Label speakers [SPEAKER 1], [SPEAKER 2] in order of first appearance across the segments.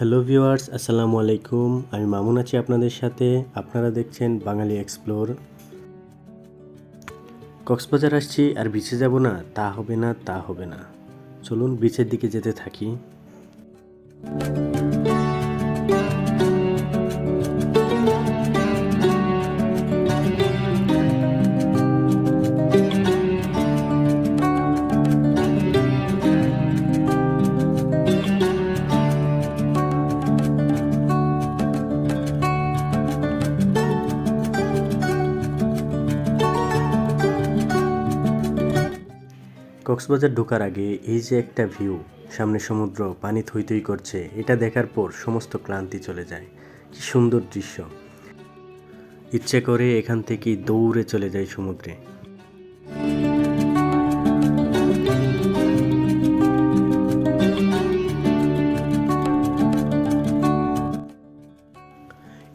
[SPEAKER 1] Hello viewers আসসালামু আলাইকুম আমি মামুন আছি আপনাদের সাথে। আপনারা দেখছেন বাঙালি এক্সপ্লোর কক্সবাজার আসছি, আর বিচে যাব না। তা হবে না, তা হবে না। চলুন বিচের দিকে যেতে থাকি। কক্সবাজার ঢোকার আগে এই যে একটা ভিউ, সামনে সমুদ্র, পানি থই থই করছে, এটা দেখার পর সমস্ত ক্লান্তি চলে যায়। কি সুন্দর দৃশ্য। ইচ্ছে করে এখান থেকেই দৌড়ে চলে যায় সমুদ্রে।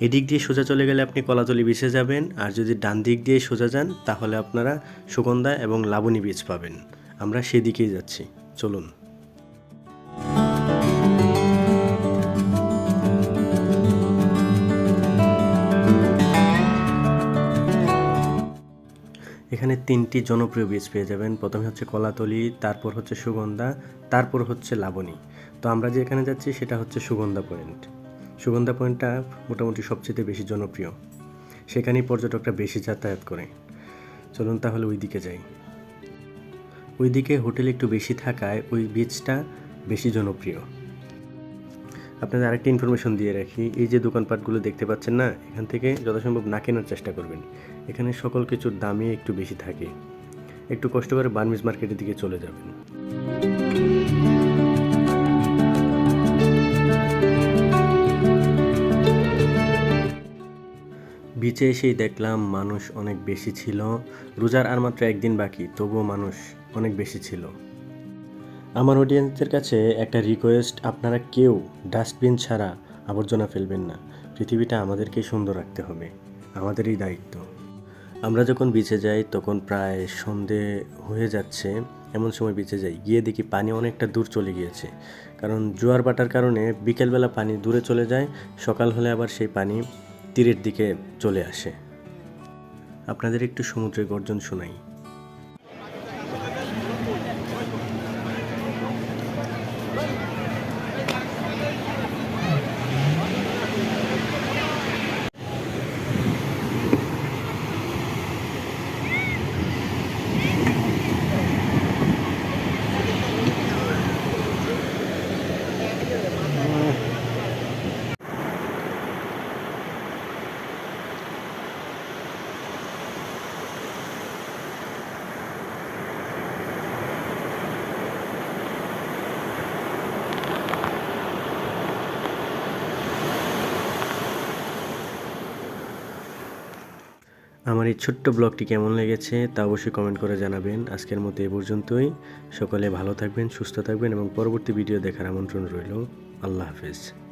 [SPEAKER 1] এদিক দিয়ে সোজা চলে গেলে আপনি কলাতলি বিচে যাবেন, আর যদি ডান দিক দিয়ে সোজা যান, তাহলে আপনারা সুগন্ধা এবং লাবণী বীচ পাবেন। আমরা সেদিকেই যাচ্ছি। চলুন। এখানে তিনটি জনপ্রিয় বীজ পেয়ে যাবেন। প্রথমে হচ্ছে কলাতলি, তারপর হচ্ছে সুগন্ধা, তারপর হচ্ছে লাবণী। তো আমরা যে এখানে যাচ্ছি, সেটা হচ্ছে সুগন্ধা পয়েন্ট। সুগন্ধা পয়েন্টটা মোটামুটি সবচেয়ে বেশি জনপ্রিয়। সেখানেই পর্যটকরা বেশি যাতায়াত করে। চলুন তাহলে ওই দিকে যাই। ওইদিকে হোটেল একটু বেশি থাকায় ওই বিচটা বেশি জনপ্রিয়। আপনাদের আরেকটা ইনফরমেশন দিয়ে রাখি, এই যে দোকানপাটগুলো দেখতে পাচ্ছেন না, এখান থেকে যথাসম্ভব না কেনার চেষ্টা করবেন। এখানে সকল কিছুর দামই একটু বেশি থাকে। একটু কষ্ট করে বার্মিজ মার্কেটের দিকে চলে যাবেন। বিচে এসেই দেখলাম মানুষ অনেক বেশি ছিল। রোজার আর মাত্র একদিন বাকি, তবুও মানুষ অনেক বেশি ছিল। আমার অডিয়েন্সের কাছে একটা রিকোয়েস্ট আপনারা কেউ ডাস্টবিন ছাড়া আবর্জনা ফেলবেন না। পৃথিবীটা আমাদেরকেই সুন্দর রাখতে হবে। আমাদেরই দায়িত্ব। আমরা যখন বিচে যাই, তখন প্রায় সন্ধে হয়ে যাচ্ছে, এমন সময় বিচে যাই। গিয়ে দেখি পানি অনেকটা দূর চলে গিয়েছে। কারণ জোয়ার বাটার কারণে বিকেলবেলা পানি দূরে চলে যায়, সকাল হলে আবার সেই পানি তীরের দিকে চলে আসে। আপনাদের একটু সমুদ্রের গর্জন শোনাই। আমার এই ছোট্ট ব্লগটি কেমন লেগেছে তা অবশ্যই কমেন্ট করে জানাবেন। আজকের মতো এ পর্যন্তই। সকলে ভালো থাকবেন, সুস্থ থাকবেন এবং পরবর্তী ভিডিও দেখার আমন্ত্রণ রইল। আল্লাহ হাফেজ।